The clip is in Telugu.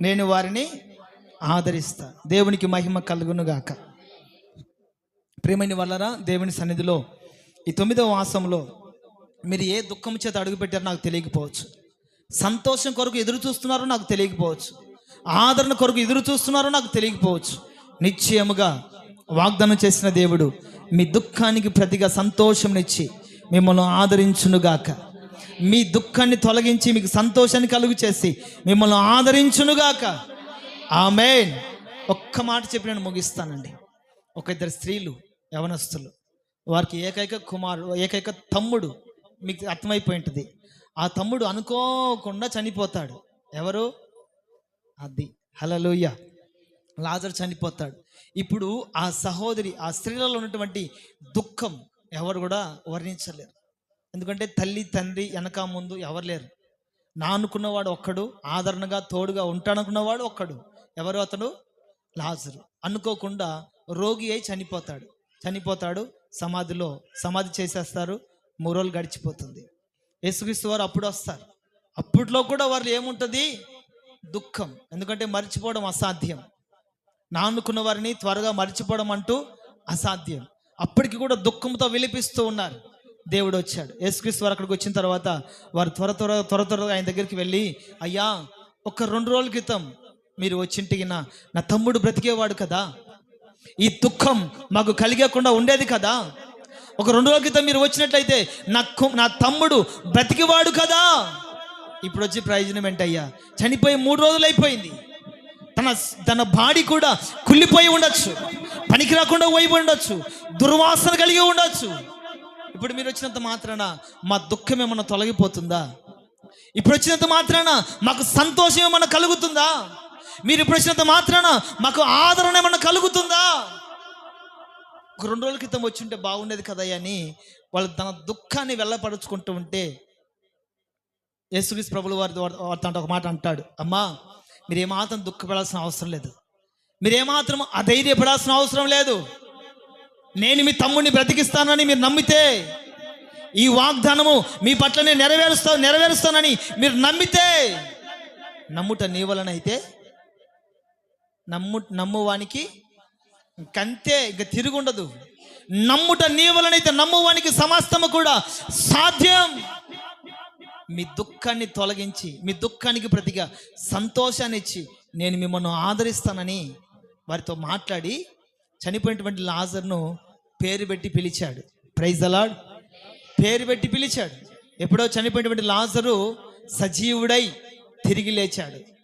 నేను వారిని ఆదరిస్తా. దేవునికి మహిమ కలుగునుగాక. ప్రేమని వల్లరా దేవుని సన్నిధిలో ఈ తొమ్మిదవ మాసంలో మీరు ఏ దుఃఖం చేత అడుగుపెట్టారో నాకు తెలియకపోవచ్చు. సంతోషం కొరకు ఎదురు చూస్తున్నారో నాకు తెలియకపోవచ్చు. ఆదరణ కొరకు ఎదురు చూస్తున్నారో నాకు తెలియకపోవచ్చు. నిశ్చయముగా వాగ్దానం చేసిన దేవుడు మీ దుఃఖానికి ప్రతిగా సంతోషంనిచ్చి మిమ్మల్ని ఆదరించునుగాక. మీ దుఃఖాన్ని తొలగించి మీకు సంతోషాన్ని కలుగు చేసి మిమ్మల్ని ఆదరించునుగాక. ఆమె ఒక్క మాట చెప్పి నేను ముగిస్తానండి. ఒక ఇద్దరు స్త్రీలు యవనస్తులు. వారికి ఏకైక కుమారుడు ఏకైక తమ్ముడు. మీకు అర్థమైపోయి ఉంటుంది ఆ తమ్ముడు అనుకోకుండా చనిపోతాడు. ఎవరు? అది. హలలోయ లాజర్ చనిపోతాడు. ఇప్పుడు ఆ సహోదరి ఆ స్త్రీలలో ఉన్నటువంటి దుఃఖం ఎవరు కూడా వర్ణించలేరు. ఎందుకంటే తల్లి తండ్రి వెనక ముందు ఎవరు లేరు. నా అనుకున్నవాడు ఒక్కడు ఆదరణగా తోడుగా ఉంటాననుకున్నవాడు ఒక్కడు. ఎవరు అతడు? లాజరు. అనుకోకుండా రోగి అయి చనిపోతాడు. చనిపోతాడు సమాధిలో సమాధి చేసేస్తారు మూడు రోజులు గడిచిపోతుంది. యేసుక్రీస్తు వారు అప్పుడు వస్తారు. అప్పట్లో కూడా వారు ఏముంటుంది? దుఃఖం. ఎందుకంటే మర్చిపోవడం అసాధ్యం. నా అనుకున్న వారిని త్వరగా మర్చిపోవడం అంటూ అసాధ్యం. అప్పటికి కూడా దుఃఖంతో విలిపిస్తూ ఉన్నారు. దేవుడు వచ్చాడు యేసుక్రీస్తు వారు అక్కడికి వచ్చిన తర్వాత వారు త్వర త్వర త్వర త్వరగా ఆయన దగ్గరికి వెళ్ళి అయ్యా ఒక రెండు రోజుల క్రితం మీరు వచ్చింటికి నా నా తమ్ముడు బ్రతికేవాడు కదా. ఈ దుఃఖం మాకు కలిగకుండా ఉండేది కదా. ఒక రెండు రోజుల క్రితం మీరు వచ్చినట్లయితే నా నా తమ్ముడు బ్రతికివాడు కదా. ఇప్పుడు వచ్చి ప్రయోజనం ఏంటయ్యా? చనిపోయి మూడు రోజులు అయిపోయింది. తన తన బాడీ కూడా కుళ్ళిపోయి ఉండొచ్చు. పనికి రాకుండా పోయి ఉండొచ్చు. దుర్వాసన కలిగి ఉండొచ్చు. ఇప్పుడు మీరు వచ్చినంత మాత్రాన మా దుఃఖం ఏమన్నా తొలగిపోతుందా? ఇప్పుడు వచ్చినంత మాత్రాన మాకు సంతోషం ఏమన్నా కలుగుతుందా? మీరు ఇప్పుడు వచ్చినంత మాత్రాన మాకు ఆదరణ ఏమన్నా కలుగుతుందా? ఒక రెండు రోజుల క్రితం వచ్చి ఉంటే బాగుండేది కదా అని వాళ్ళు తన దుఃఖాన్ని వెళ్ళపరుచుకుంటూ ఉంటే యేసుక్రీస్తు ప్రభులు వారి వారితో ఒక మాట అంటాడు అమ్మా మీరు ఏమాత్రం దుఃఖపడాల్సిన అవసరం లేదు. మీరు ఏమాత్రం అధైర్యపడాల్సిన అవసరం లేదు. నేను మీ తమ్ముడిని బ్రతికిస్తానని మీరు నమ్మితే ఈ వాగ్దానము మీ పట్ల నేను నెరవేరుస్తా నెరవేరుస్తానని మీరు నమ్మితే నమ్ముట నీ వలనైతే నమ్ము నమ్మువానికి ఇంకంతే ఇక తిరుగుండదు. నమ్ముట నీ వలనైతే నమ్మువానికి సమస్తము కూడా సాధ్యం. మీ దుఃఖాన్ని తొలగించి మీ దుఃఖానికి ప్రతిగా సంతోషాన్ని ఇచ్చి నేను మిమ్మల్ని ఆదరిస్తానని వారితో మాట్లాడి చనిపోయినటువంటి లాజర్ను పేరు పెట్టి పిలిచాడు. ప్రైజ్ అలాడ్ పేరు పెట్టి పిలిచాడు. ఎప్పుడో చనిపోయినటువంటి లాజరు సజీవుడై తిరిగి లేచాడు.